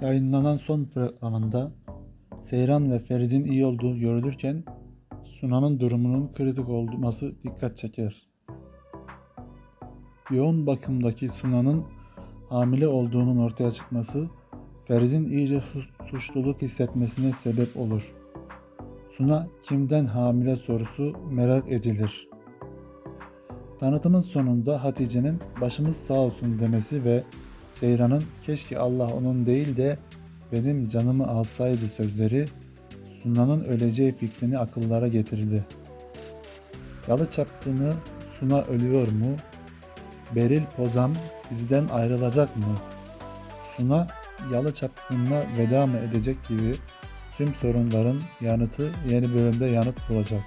Yayınlanan son programında Seyran ve Ferit'in iyi olduğu görülürken Sunan'ın durumunun kritik olması dikkat çeker. Yoğun bakımdaki Sunan'ın hamile olduğunun ortaya çıkması Ferit'in iyice suçluluk hissetmesine sebep olur. Suna kimden hamile sorusu merak edilir. Tanıtımın sonunda Hatice'nin başımız sağ olsun demesi ve Seyran'ın keşke Allah onun değil de benim canımı alsaydı sözleri Suna'nın öleceği fikrini akıllara getirdi. Yalı çapkını Suna ölüyor mu? Beril Pozam diziden ayrılacak mı? Suna Yalı çapkınına veda mı edecek gibi tüm sorunların yanıtı yeni bölümde yanıt bulacak.